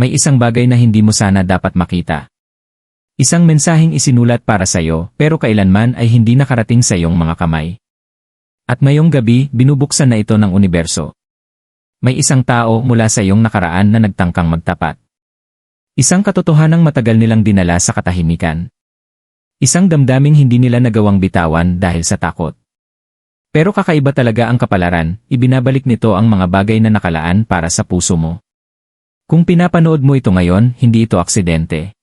May isang bagay na hindi mo sana dapat makita. Isang mensaheng isinulat para sa'yo pero kailanman ay hindi nakarating sa iyong mga kamay. At mayong gabi, binubuksan na ito ng universo. May isang tao mula sa iyong nakaraan na nagtangkang magtapat. Isang katotohanang matagal nilang dinala sa katahimikan. Isang damdaming hindi nila nagawang bitawan dahil sa takot. Pero kakaiba talaga ang kapalaran, ibinabalik nito ang mga bagay na nakalaan para sa puso mo. Kung pinapanood mo ito ngayon, hindi ito aksidente.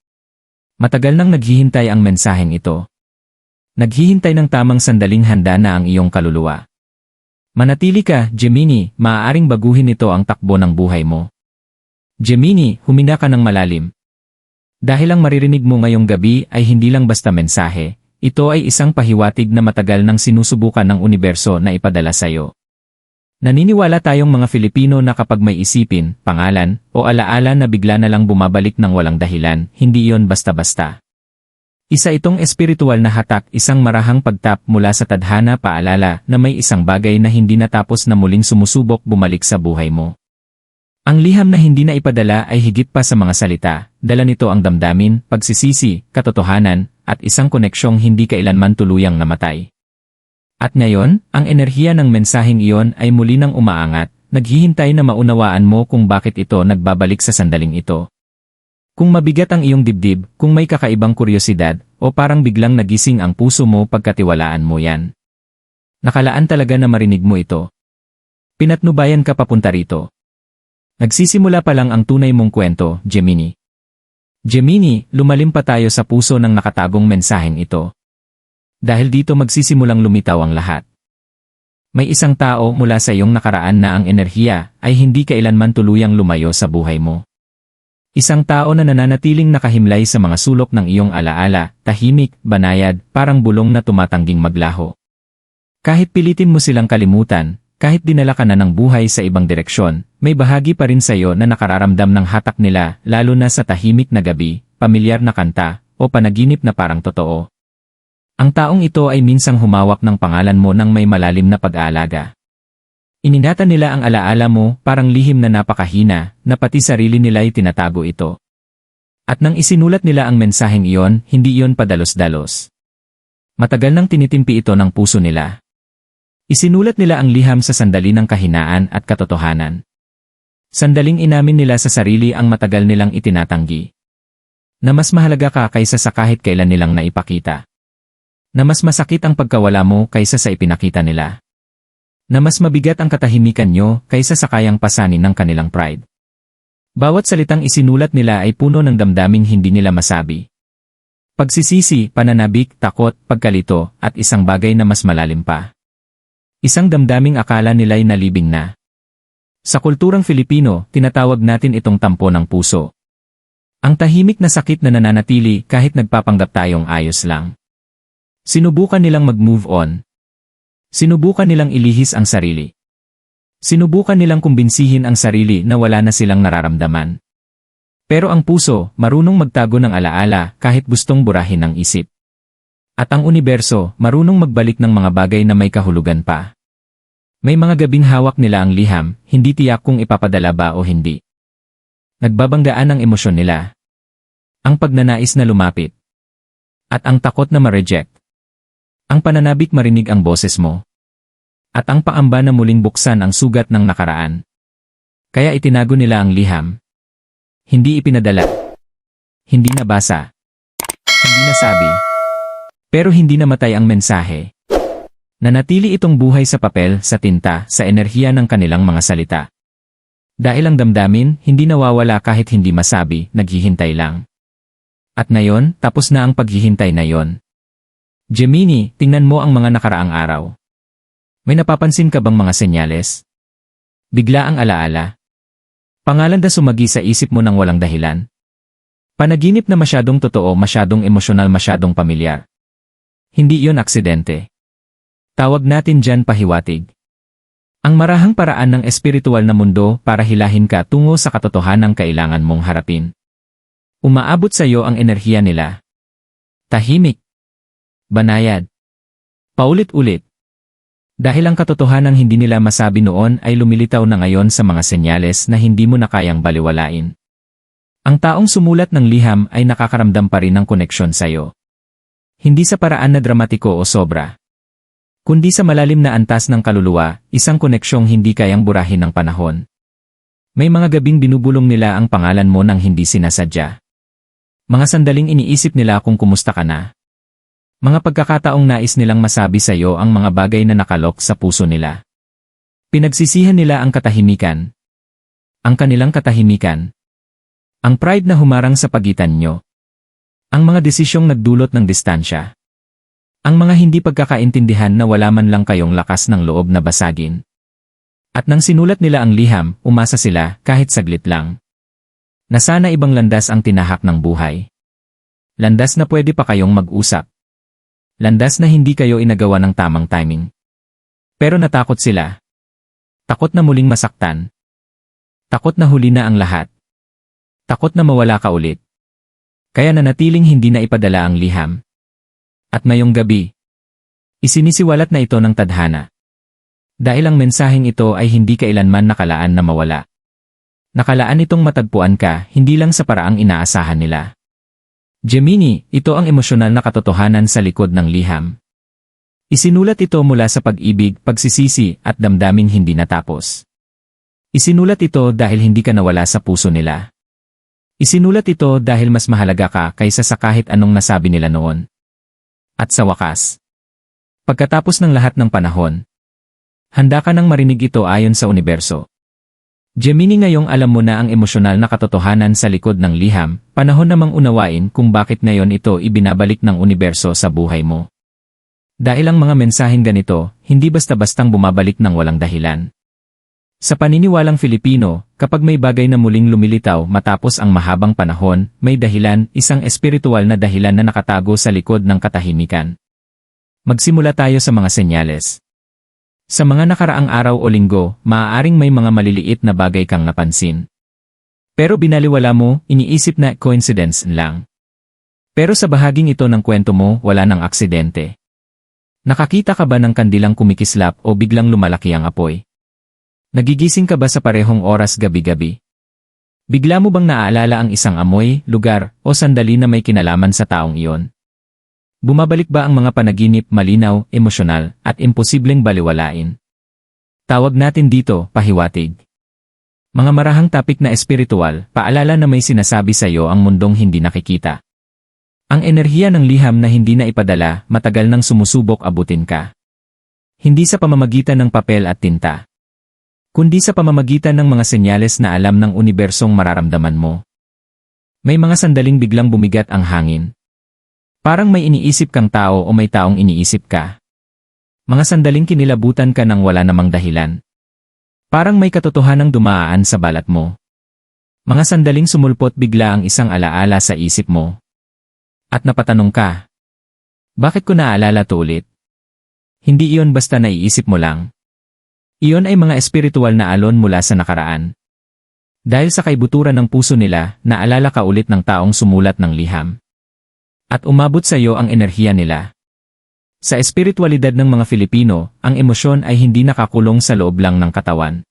Matagal nang naghihintay ang mensaheng ito. Naghihintay ng tamang sandaling handa na ang iyong kaluluwa. Manatili ka, Gemini, maaaring baguhin nito ang takbo ng buhay mo. Gemini, humina ka ng malalim. Dahil ang maririnig mo ngayong gabi ay hindi lang basta mensahe, ito ay isang pahiwatig na matagal nang sinusubukan ng universo na ipadala sa iyo. Naniniwala tayong mga Filipino na kapag may isipin, pangalan, o alaala na bigla na lang bumabalik ng walang dahilan, hindi iyon basta-basta. Isa itong espiritual na hatak, isang marahang pagtap mula sa tadhana paalala na may isang bagay na hindi natapos na muling sumusubok bumalik sa buhay mo. Ang liham na hindi na ipadala ay higit pa sa mga salita, dala nito ang damdamin, pagsisisi, katotohanan, at isang koneksyong hindi kailanman tuluyang namatay. At ngayon, ang enerhiya ng mensaheng iyon ay muli nang umaangat, naghihintay na maunawaan mo kung bakit ito nagbabalik sa sandaling ito. Kung mabigat ang iyong dibdib, kung may kakaibang kuryosidad, o parang biglang nagising ang puso mo pagkatiwalaan mo yan. Nakalaan talaga na marinig mo ito. Pinatnubayan ka papunta rito. Nagsisimula pa lang ang tunay mong kwento, Gemini. Gemini, lumalim pa tayo sa puso ng nakatagong mensaheng ito. Dahil dito magsisimulang lumitaw ang lahat. May isang tao mula sa iyong nakaraan na ang enerhiya ay hindi kailanman tuluyang lumayo sa buhay mo. Isang tao na nananatiling nakahimlay sa mga sulok ng iyong alaala, tahimik, banayad, parang bulong na tumatangging maglaho. Kahit pilitin mo silang kalimutan, kahit dinala ka na ng buhay sa ibang direksyon, may bahagi pa rin sa iyo na nakararamdam ng hatak nila lalo na sa tahimik na gabi, pamilyar na kanta, o panaginip na parang totoo. Ang taong ito ay minsang humawak ng pangalan mo ng may malalim na pag-aalaga. Ininatan nila ang alaala mo parang lihim na napakahina na pati sarili nila ay tinatago ito. At nang isinulat nila ang mensaheng iyon, hindi iyon padalos-dalos. Matagal nang tinitimpi ito ng puso nila. Isinulat nila ang liham sa sandali ng kahinaan at katotohanan. Sandaling inamin nila sa sarili ang matagal nilang itinatanggi. Na mas mahalaga ka kaysa sa kahit kailan nilang naipakita. Na mas masakit ang pagkawala mo kaysa sa ipinakita nila. Na mas mabigat ang katahimikan nyo kaysa sa kayang pasanin ng kanilang pride. Bawat salitang isinulat nila ay puno ng damdaming hindi nila masabi. Pagsisisi, pananabik, takot, pagkalito, at isang bagay na mas malalim pa. Isang damdaming akala nila'y nalibing na. Sa kulturang Filipino, tinatawag natin itong tampo ng puso. Ang tahimik na sakit na nananatili kahit nagpapanggap tayong ayos lang. Sinubukan nilang mag-move on. Sinubukan nilang ilihis ang sarili. Sinubukan nilang kumbinsihin ang sarili na wala na silang nararamdaman. Pero ang puso, marunong magtago ng alaala kahit gustong burahin ng isip. At ang universo, marunong magbalik ng mga bagay na may kahulugan pa. May mga gabing hawak nila ang liham, hindi tiyak kung ipapadala ba o hindi. Nagbabanggaan ang emosyon nila. Ang pagnanais na lumapit. At ang takot na ma-reject. Ang pananabik marinig ang boses mo. At ang paamba na muling buksan ang sugat ng nakaraan. Kaya itinago nila ang liham. Hindi ipinadala. Hindi nabasa. Hindi nasabi. Pero hindi namatay ang mensahe. Nanatili itong buhay sa papel, sa tinta, sa enerhiya ng kanilang mga salita. Dahil ang damdamin, hindi nawawala kahit hindi masabi, naghihintay lang. At ngayon, tapos na ang paghihintay na yon. Gemini, tingnan mo ang mga nakaraang araw. May napapansin ka bang mga senyales? Bigla ang alaala. Pangalan na sumagi sa isip mo ng walang dahilan. Panaginip na masyadong totoo, masyadong emosyonal, masyadong pamilyar. Hindi iyon aksidente. Tawag natin dyan pahiwatig. Ang marahang paraan ng espiritual na mundo para hilahin ka tungo sa katotohanang kailangan mong harapin. Umaabot sa iyo ang enerhiya nila. Tahimik. Banayad. Paulit-ulit. Dahil ang katotohanang hindi nila masabi noon ay lumilitaw na ngayon sa mga senyales na hindi mo na kayang baliwalain. Ang taong sumulat ng liham ay nakakaramdam pa rin ng koneksyon sa'yo. Hindi sa paraan na dramatiko o sobra. Kundi sa malalim na antas ng kaluluwa, isang koneksyong hindi kayang burahin ng panahon. May mga gabing binubulong nila ang pangalan mo nang hindi sinasadya. Mga sandaling iniisip nila kung kumusta ka na. Mga pagkakataong nais nilang masabi sa iyo ang mga bagay na nakalok sa puso nila. Pinagsisihan nila ang katahimikan. Ang kanilang katahimikan. Ang pride na humarang sa pagitan nyo. Ang mga desisyong nagdulot ng distansya. Ang mga hindi pagkakaintindihan na wala man lang kayong lakas ng loob na basagin. At nang sinulat nila ang liham, umasa sila kahit saglit lang. Na sana ibang landas ang tinahak ng buhay. Landas na pwede pa kayong mag-usap. Landas na hindi kayo inagawa ng tamang timing. Pero natakot sila. Takot na muling masaktan. Takot na huli na ang lahat. Takot na mawala ka ulit. Kaya nanatiling hindi na ipadala ang liham. At mayong gabi, isinisiwalat na ito ng tadhana. Dahil ang mensaheng ito ay hindi kailanman nakalaan na mawala. Nakalaan itong matagpuan ka hindi lang sa paraang inaasahan nila. Gemini, ito ang emosyonal na katotohanan sa likod ng liham. Isinulat ito mula sa pag-ibig, pagsisisi, at damdaming hindi natapos. Isinulat ito dahil hindi ka nawala sa puso nila. Isinulat ito dahil mas mahalaga ka kaysa sa kahit anong nasabi nila noon. At sa wakas, pagkatapos ng lahat ng panahon, handa ka nang marinig ito ayon sa universo. Gemini ngayong alam mo na ang emosyonal na katotohanan sa likod ng liham, panahon namang unawain kung bakit ngayon ito ibinabalik ng universo sa buhay mo. Dahil ang mga mensaheng ganito, hindi basta-bastang bumabalik ng walang dahilan. Sa paniniwalang Filipino, kapag may bagay na muling lumilitaw matapos ang mahabang panahon, may dahilan, isang espiritual na dahilan na nakatago sa likod ng katahimikan. Magsimula tayo sa mga senyales. Sa mga nakaraang araw o linggo, maaaring may mga maliliit na bagay kang napansin. Pero binaliwala mo, iniisip na coincidence lang. Pero sa bahaging ito ng kwento mo, wala ng aksidente. Nakakita ka ba ng kandilang kumikislap o biglang lumalaki ang apoy? Nagigising ka ba sa parehong oras gabi-gabi? Bigla mo bang naaalala ang isang amoy, lugar, o sandali na may kinalaman sa taong iyon? Bumabalik ba ang mga panaginip malinaw, emosyonal, at imposibleng baliwalain? Tawag natin dito, pahiwatig. Mga marahang tapik na espiritual, paalala na may sinasabi sa iyo ang mundong hindi nakikita. Ang enerhiya ng liham na hindi na ipadala, matagal nang sumusubok abutin ka. Hindi sa pamamagitan ng papel at tinta. Kundi sa pamamagitan ng mga senyales na alam ng unibersong mararamdaman mo. May mga sandaling biglang bumigat ang hangin, Parang may iniisip kang tao o may taong iniisip ka. Mga sandaling kinilabutan ka nang wala namang dahilan. Parang may katotohanang dumaan sa balat mo. Mga sandaling sumulpot bigla ang isang alaala sa isip mo. At napatanong ka. Bakit ko naaalala to ulit? Hindi iyon basta naiisip mo lang. Iyon ay mga espiritual na alon mula sa nakaraan. Dahil sa kaibuturan ng puso nila, naalala ka ulit ng taong sumulat ng liham. At umabot sa iyo ang enerhiya nila. Sa espiritualidad ng mga Filipino, ang emosyon ay hindi nakakulong sa loob lang ng katawan.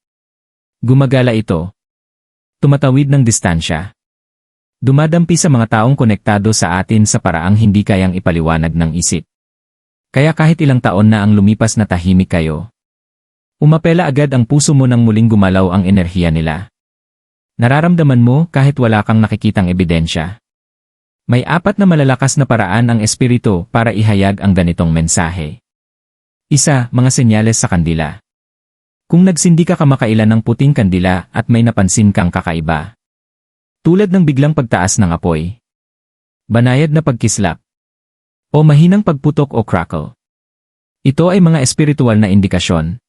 Gumagala ito. Tumatawid ng distansya. Dumadampi sa mga taong konektado sa atin sa paraang hindi kayang ipaliwanag ng isip. Kaya kahit ilang taon na ang lumipas na tahimik kayo, umapela agad ang puso mo nang muling gumalaw ang enerhiya nila. Nararamdaman mo kahit wala kang nakikitang ebidensya. May apat na malalakas na paraan ang espiritu para ihayag ang ganitong mensahe. Isa, mga senyales sa kandila. Kung nagsindi ka kamakailan ng puting kandila at may napansin kang kakaiba. Tulad ng biglang pagtaas ng apoy. Banayad na pagkislap. O mahinang pagputok o crackle. Ito ay mga espiritual na indikasyon.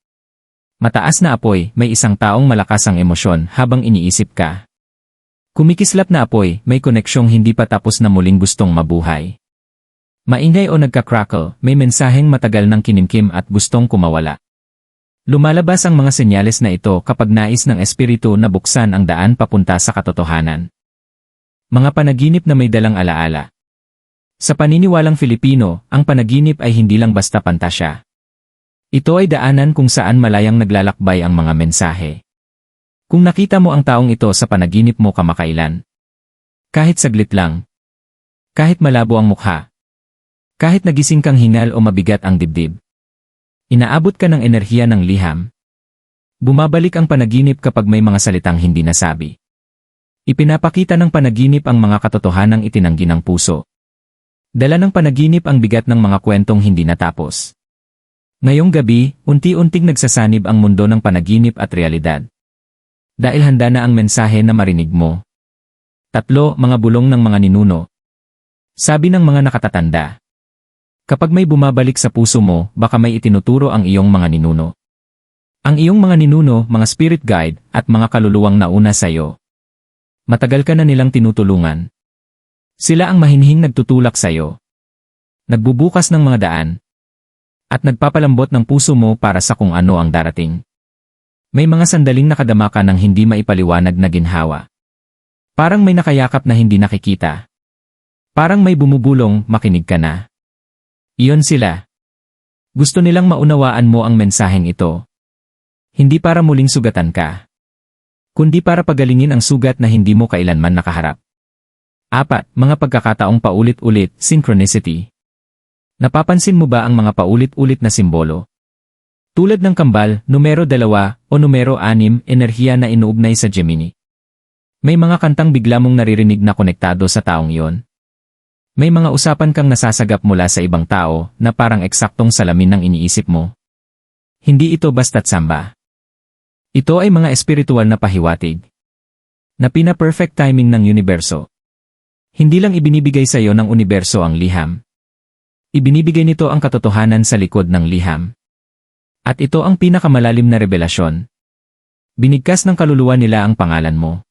Mataas na apoy, may isang taong malakas ang emosyon habang iniisip ka. Kumikislap na apoy, may koneksyong hindi pa tapos na muling gustong mabuhay. Maingay o nagka-crackle, may mensaheng matagal ng kinimkim at gustong kumawala. Lumalabas ang mga senyales na ito kapag nais ng espiritu na buksan ang daan papunta sa katotohanan. Mga panaginip na may dalang alaala. Sa paniniwalang Filipino, ang panaginip ay hindi lang basta pantasya. Ito ay daanan kung saan malayang naglalakbay ang mga mensahe. Kung nakita mo ang taong ito sa panaginip mo kamakailan, Kahit saglit lang. Kahit malabo ang mukha. Kahit nagising kang hingal o mabigat ang dibdib. Inaabot ka ng enerhiya ng liham. Bumabalik ang panaginip kapag may mga salitang hindi nasabi. Ipinapakita ng panaginip ang mga katotohanang itinanggi ng puso. Dala ng panaginip ang bigat ng mga kwentong hindi natapos. Ngayong gabi, unti-unting nagsasanib ang mundo ng panaginip at realidad. Dahil handa na ang mensahe na marinig mo. Tatlo, mga bulong ng mga ninuno. Sabi ng mga nakatatanda. Kapag may bumabalik sa puso mo, baka may itinuturo ang iyong mga ninuno. Ang iyong mga ninuno, mga spirit guide, at mga kaluluwang nauna sa iyo. Matagal ka na nilang tinutulungan. Sila ang mahinhing nagtutulak sa iyo. Nagbubukas ng mga daan. At nagpapalambot ng puso mo para sa kung ano ang darating. May mga sandaling nakadama ka ng hindi maipaliwanag na ginhawa. Parang may nakayakap na hindi nakikita. Parang may bumubulong, makinig ka na. Iyon sila. Gusto nilang maunawaan mo ang mensaheng ito. Hindi para muling sugatan ka. Kundi para pagalingin ang sugat na hindi mo kailanman nakaharap. Apat, mga pagkakataong paulit-ulit, synchronicity. Napapansin mo ba ang mga paulit-ulit na simbolo? Tulad ng kambal, numero dalawa, o numero anim, enerhiya na inuugnay sa Gemini. May mga kantang bigla mong naririnig na konektado sa taong iyon. May mga usapan kang nasasagap mula sa ibang tao na parang eksaktong salamin ng iniisip mo. Hindi ito basta't samba. Ito ay mga espiritual na pahiwatig. Na pina-perfect timing ng universo. Hindi lang ibinibigay sa iyo ng universo ang liham. Ibinibigay nito ang katotohanan sa likod ng liham. At ito ang pinakamalalim na revelasyon. Binigkas ng kaluluwa nila ang pangalan mo.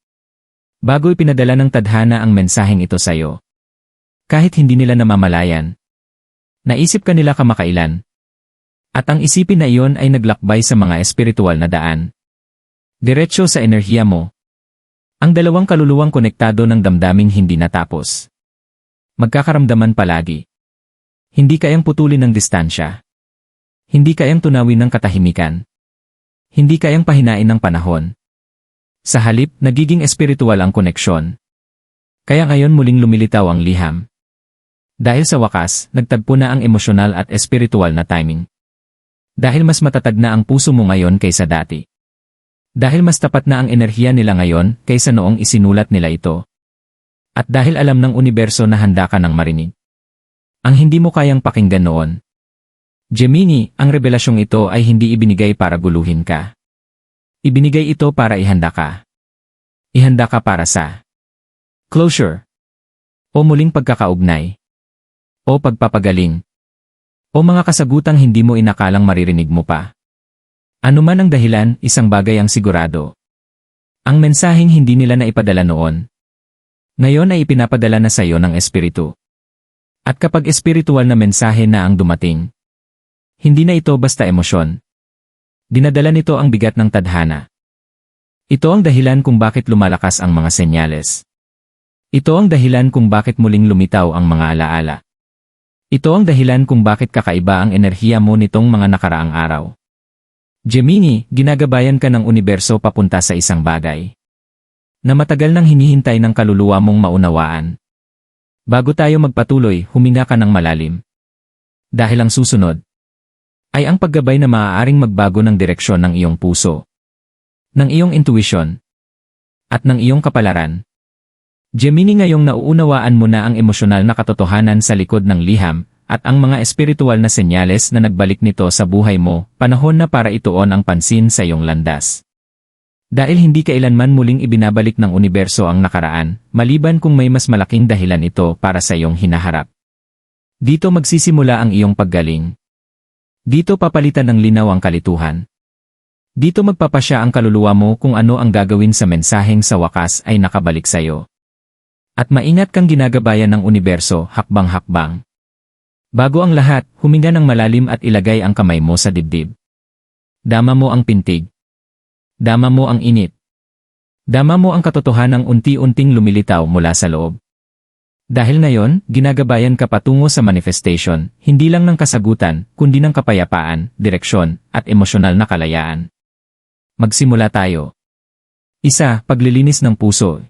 Bago ipinadala ng tadhana ang mensaheng ito sa iyo. Kahit hindi nila namamalayan. Naisip ka nila kamakailan. At ang isipin na iyon ay naglakbay sa mga espiritual na daan. Diretso sa enerhiya mo. Ang dalawang kaluluwang konektado ng damdaming hindi natapos. Magkakaramdaman palagi. Hindi kayang putulin ng distansya. Hindi kayang tunawin ng katahimikan. Hindi kayang pahinain ng panahon. Sa halip, nagiging espiritual ang koneksyon. Kaya ngayon muling lumilitaw ang liham. Dahil sa wakas, nagtagpo na ang emosyonal at espiritual na timing. Dahil mas matatag na ang puso mo ngayon kaysa dati. Dahil mas tapat na ang enerhiya nila ngayon kaysa noong isinulat nila ito. At dahil alam ng universo na handa ka ng marinig. Ang hindi mo kayang pakinggan noon. Gemini, ang revelasyong ito ay hindi ibinigay para guluhin ka. Ibinigay ito para ihanda ka. Ihanda ka para sa closure o muling pagkakaugnay o pagpapagaling o mga kasagutang hindi mo inakalang maririnig mo pa. Ano man ang dahilan, isang bagay ang sigurado. Ang mensaheng hindi nila naipadala noon. Ngayon ay ipinapadala na sa iyo ng Espiritu. At kapag espiritual na mensahe na ang dumating, hindi na ito basta emosyon. Dinadala nito ang bigat ng tadhana. Ito ang dahilan kung bakit lumalakas ang mga senyales. Ito ang dahilan kung bakit muling lumitaw ang mga alaala. Ito ang dahilan kung bakit kakaiba ang enerhiya mo nitong mga nakaraang araw. Gemini, ginagabayan ka ng universo papunta sa isang bagay. Na matagal nang hinihintay ng kaluluwa mong maunawaan. Bago tayo magpatuloy, huminga ka ng malalim. Dahil ang susunod, ay ang paggabay na maaaring magbago ng direksyon ng iyong puso, ng iyong intuition, at ng iyong kapalaran. Gemini ngayong nauunawaan mo na ang emosyonal na katotohanan sa likod ng liham, at ang mga espiritual na senyales na nagbalik nito sa buhay mo, panahon na para ituon ang pansin sa iyong landas. Dahil hindi kailanman muling ibinabalik ng universo ang nakaraan, maliban kung may mas malaking dahilan ito para sa iyong hinaharap. Dito magsisimula ang iyong paggaling. Dito papalitan ng linaw ang kalituhan. Dito magpapasya ang kaluluwa mo kung ano ang gagawin sa mensaheng sa wakas ay nakabalik sa iyo. At maingat kang ginagabayan ng universo hakbang-hakbang. Bago ang lahat, huminga ng malalim at ilagay ang kamay mo sa dibdib. Dama mo ang pintig. Dama mo ang init. Dama mo ang katotohanang unti-unting lumilitaw mula sa loob. Dahil ngayon, ginagabayan ka patungo sa manifestation, hindi lang ng kasagutan, kundi ng kapayapaan, direksyon, at emosyonal na kalayaan. Magsimula tayo. Isa, paglilinis ng puso.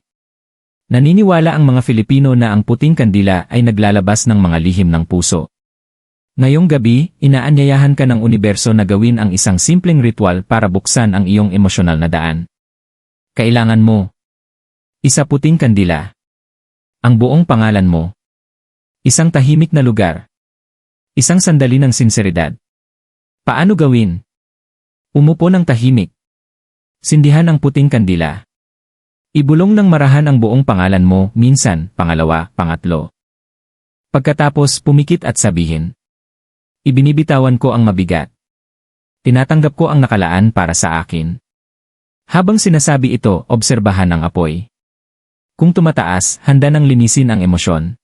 Naniniwala ang mga Filipino na ang puting kandila ay naglalabas ng mga lihim ng puso. Ngayong gabi, inaanyayahan ka ng universo na gawin ang isang simpleng ritual para buksan ang iyong emosyonal na daan. Kailangan mo. Isa puting kandila. Ang buong pangalan mo. Isang tahimik na lugar. Isang sandali ng sinseridad. Paano gawin? Umupo ng tahimik. Sindihan ang puting kandila. Ibulong ng marahan ang buong pangalan mo, minsan, pangalawa, pangatlo. Pagkatapos, pumikit at sabihin. Ibinibitawan ko ang mabigat. Tinatanggap ko ang nakalaan para sa akin. Habang sinasabi ito, obserbahan ang apoy. Kung tumataas, handa nang linisin ang emosyon.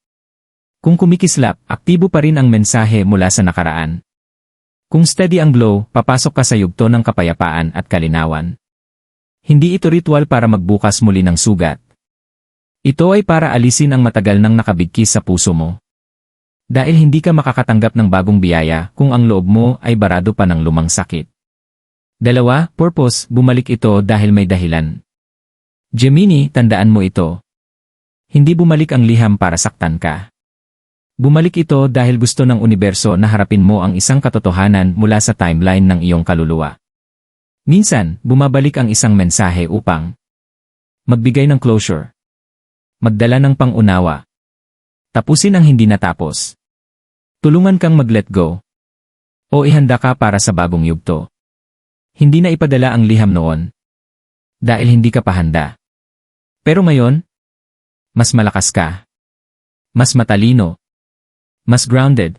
Kung kumikislap, aktibo pa rin ang mensahe mula sa nakaraan. Kung steady ang glow, papasok ka sa yugto ng kapayapaan at kalinawan. Hindi ito ritual para magbukas muli ng sugat. Ito ay para alisin ang matagal nang nakabigkis sa puso mo. Dahil hindi ka makakatanggap ng bagong biyaya kung ang loob mo ay barado pa ng lumang sakit. Dalawa, purpose, bumalik ito dahil may dahilan. Gemini, tandaan mo ito. Hindi bumalik ang liham para saktan ka. Bumalik ito dahil gusto ng universo na harapin mo ang isang katotohanan mula sa timeline ng iyong kaluluwa. Minsan, bumabalik ang isang mensahe upang magbigay ng closure, magdala ng pangunawa, tapusin ang hindi natapos, tulungan kang mag-let go, o ihanda ka para sa bagong yugto. Hindi na ipadala ang liham noon dahil hindi ka pa handa. Pero ngayon, mas malakas ka, mas matalino, mas grounded.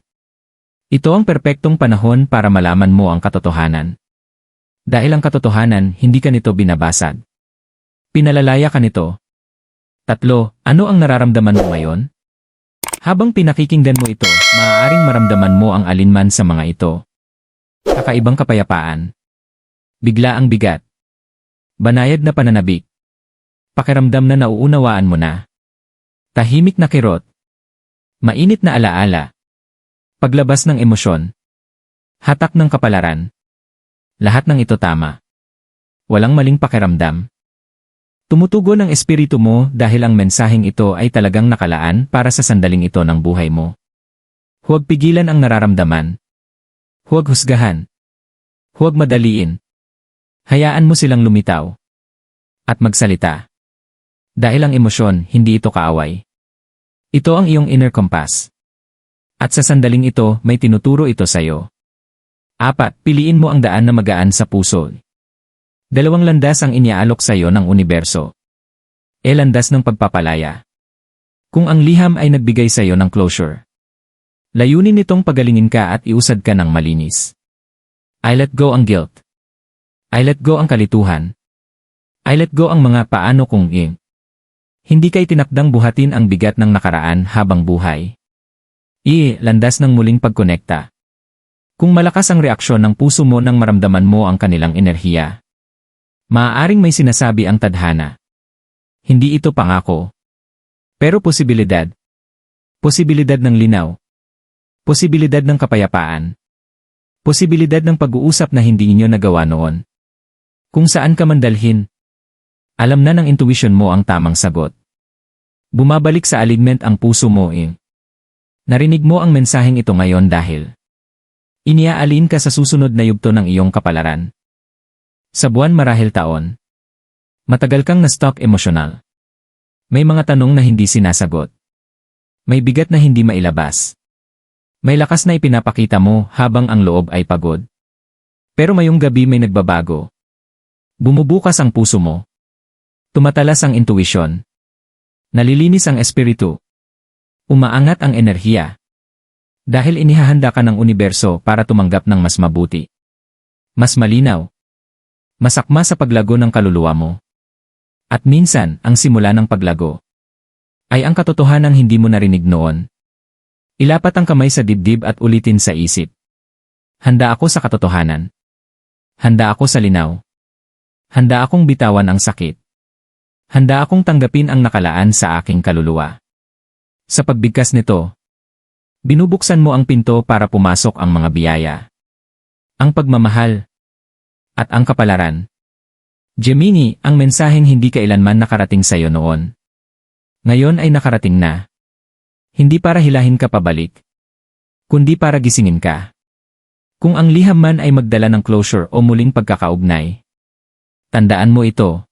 Ito ang perpektong panahon para malaman mo ang katotohanan. Dahil ang katotohanan, hindi ka nito binabasag. Pinalalaya ka nito. Tatlo, ano ang nararamdaman mo ngayon? Habang pinakikinggan mo ito, maaaring maramdaman mo ang alinman sa mga ito. Kakaibang kapayapaan. Bigla ang bigat. Banayad na pananabik. Pakiramdam na nauunawaan mo na. Tahimik na kirot. Mainit na alaala. Paglabas ng emosyon. Hatak ng kapalaran. Lahat ng ito tama. Walang maling pakiramdam. Tumutugon ang espiritu mo dahil ang mensaheng ito ay talagang nakalaan para sa sandaling ito ng buhay mo. Huwag pigilan ang nararamdaman. Huwag husgahan. Huwag madaliin. Hayaan mo silang lumitaw. At magsalita. Dahil ang emosyon, hindi ito kaaway. Ito ang iyong inner compass. At sa sandaling ito, may tinuturo ito sa'yo. Apat, piliin mo ang daan na magaan sa puso. Dalawang landas ang iniaalok sa iyo ng universo. E landas ng pagpapalaya. Kung ang liham ay nagbigay sa iyo ng closure. Layunin nitong pagalingin ka at iusad ka ng malinis. I let go ang guilt. I let go ang kalituhan. I let go ang mga paano kung ing. Hindi kay tinakdang buhatin ang bigat ng nakaraan habang buhay. I, landas ng muling pagkonekta. Kung malakas ang reaksyon ng puso mo nang maramdaman mo ang kanilang enerhiya, maaaring may sinasabi ang tadhana. Hindi ito pangako. Pero posibilidad. Posibilidad ng linaw. Posibilidad ng kapayapaan. Posibilidad ng pag-uusap na hindi inyo nagawa noon. Kung saan ka man dalhin, alam na ng intuition mo ang tamang sagot. Bumabalik sa alignment ang puso mo eh. Narinig mo ang mensaheng ito ngayon dahil Iniaalin ka sa susunod na yugto ng iyong kapalaran. Sa buwan marahil taon. Matagal kang na-stock emosyonal. May mga tanong na hindi sinasagot. May bigat na hindi mailabas. May lakas na ipinapakita mo habang ang loob ay pagod. Pero mayong gabi may nagbabago. Bumubukas ang puso mo. Tumatalas ang intuisyon. Nalilinis ang espiritu. Umaangat ang enerhiya. Dahil inihahanda ka ng universo para tumanggap ng mas mabuti. Mas malinaw. Masakma sa paglago ng kaluluwa mo. At minsan, ang simula ng paglago ay ang katotohanang hindi mo narinig noon. Ilapat ang kamay sa dibdib at ulitin sa isip. Handa ako sa katotohanan. Handa ako sa linaw. Handa akong bitawan ang sakit. Handa akong tanggapin ang nakalaan sa aking kaluluwa. Sa pagbigkas nito, Binubuksan mo ang pinto para pumasok ang mga biyaya. Ang pagmamahal. At ang kapalaran. Gemini, ang mensaheng hindi kailanman nakarating sa iyo noon. Ngayon ay nakarating na. Hindi para hilahin ka pabalik, kundi para gisingin ka. Kung ang liham man ay magdala ng closure o muling pagkakaugnay, tandaan mo ito.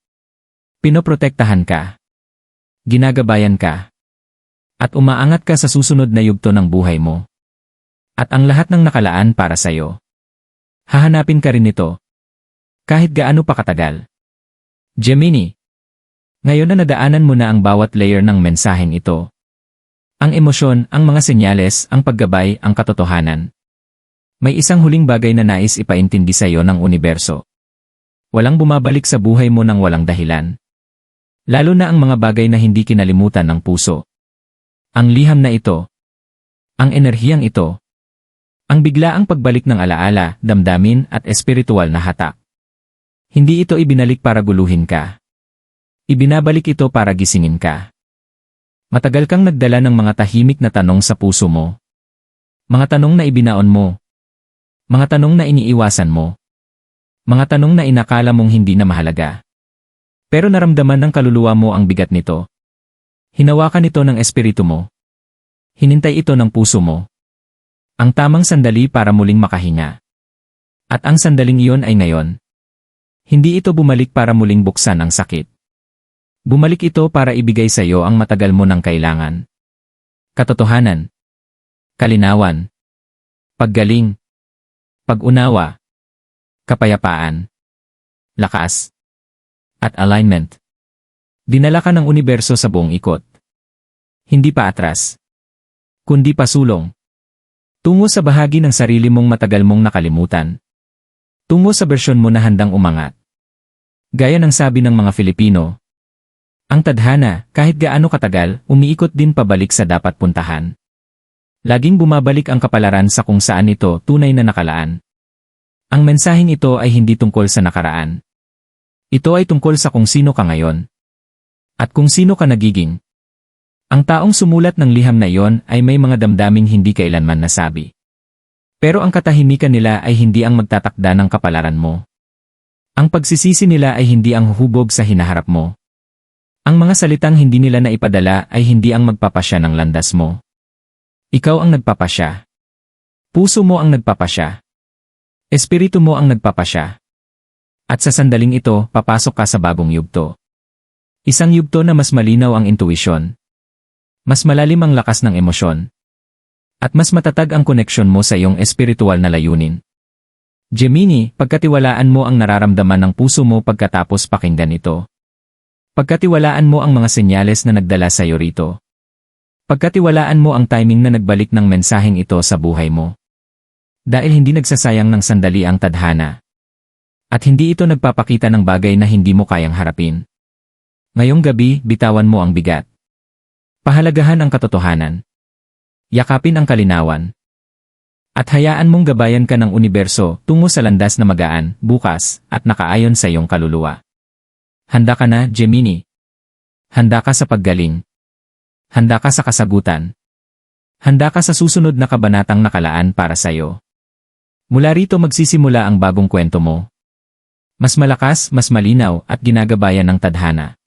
Pinoprotektahan ka. Ginagabayan ka. At umaangat ka sa susunod na yugto ng buhay mo. At ang lahat ng nakalaan para sa'yo. Hahanapin ka rin ito. Kahit gaano pa katagal. Gemini. Ngayon na nadaanan mo na ang bawat layer ng mensaheng ito. Ang emosyon, ang mga senyales, ang paggabay, ang katotohanan. May isang huling bagay na nais ipaintindi sa iyo ng universo. Walang bumabalik sa buhay mo ng walang dahilan. Lalo na ang mga bagay na hindi kinalimutan ng puso. Ang liham na ito. Ang enerhiyang ito. Ang biglaang pagbalik ng alaala, damdamin at espiritual na hatak. Hindi ito ibinalik para guluhin ka. Ibinabalik ito para gisingin ka. Matagal kang nagdala ng mga tahimik na tanong sa puso mo. Mga tanong na ibinaon mo. Mga tanong na iniiwasan mo. Mga tanong na inakala mong hindi na mahalaga. Pero naramdaman ng kaluluwa mo ang bigat nito. Hinawakan ito ng espiritu mo. Hinintay ito ng puso mo. Ang tamang sandali para muling makahinga. At ang sandaling iyon ay ngayon. Hindi ito bumalik para muling buksan ang sakit. Bumalik ito para ibigay sa iyo ang matagal mo ng kailangan. Katotohanan. Kalinawan. Paggaling. Pag-unawa. Kapayapaan. Lakas. At alignment. Dinala ka ng universo sa buong ikot. Hindi pa atras. Kundi pasulong. Tungo sa bahagi ng sarili mong matagal mong nakalimutan. Tungo sa bersyon mo na handang umangat. Gaya ng sabi ng mga Filipino, ang tadhana, kahit gaano katagal, umiikot din pabalik sa dapat puntahan. Laging bumabalik ang kapalaran sa kung saan ito tunay na nakalaan. Ang mensaheng ito ay hindi tungkol sa nakaraan. Ito ay tungkol sa kung sino ka ngayon. At kung sino ka nagiging. Ang taong sumulat ng liham na iyon ay may mga damdaming hindi kailanman nasabi. Pero ang katahimikan nila ay hindi ang magtatakda ng kapalaran mo. Ang pagsisisi nila ay hindi ang hubog sa hinaharap mo. Ang mga salitang hindi nila naipadala ay hindi ang magpapasya ng landas mo. Ikaw ang nagpapasya. Puso mo ang nagpapasya. Espiritu mo ang nagpapasya. At sa sandaling ito, papasok ka sa bagong yugto. Isang yugto na mas malinaw ang intuisyon. Mas malalim ang lakas ng emosyon. At mas matatag ang koneksyon mo sa iyong espiritual na layunin. Gemini, pagkatiwalaan mo ang nararamdaman ng puso mo pagkatapos pakinggan ito. Pagkatiwalaan mo ang mga senyales na nagdala sa iyo rito. Pagkatiwalaan mo ang timing na nagbalik ng mensaheng ito sa buhay mo. Dahil hindi nagsasayang ng sandali ang tadhana. At hindi ito nagpapakita ng bagay na hindi mo kayang harapin. Ngayong gabi, bitawan mo ang bigat. Pahalagahan ang katotohanan. Yakapin ang kalinawan. At hayaan mong gabayan ka ng universo tungo sa landas na magaan, bukas, at nakaayon sa iyong kaluluwa. Handa ka na, Gemini. Handa ka sa paggaling. Handa ka sa kasagutan. Handa ka sa susunod na kabanatang nakalaan para sa iyo. Mula rito magsisimula ang bagong kwento mo. Mas malakas, mas malinaw, at ginagabayan ng tadhana.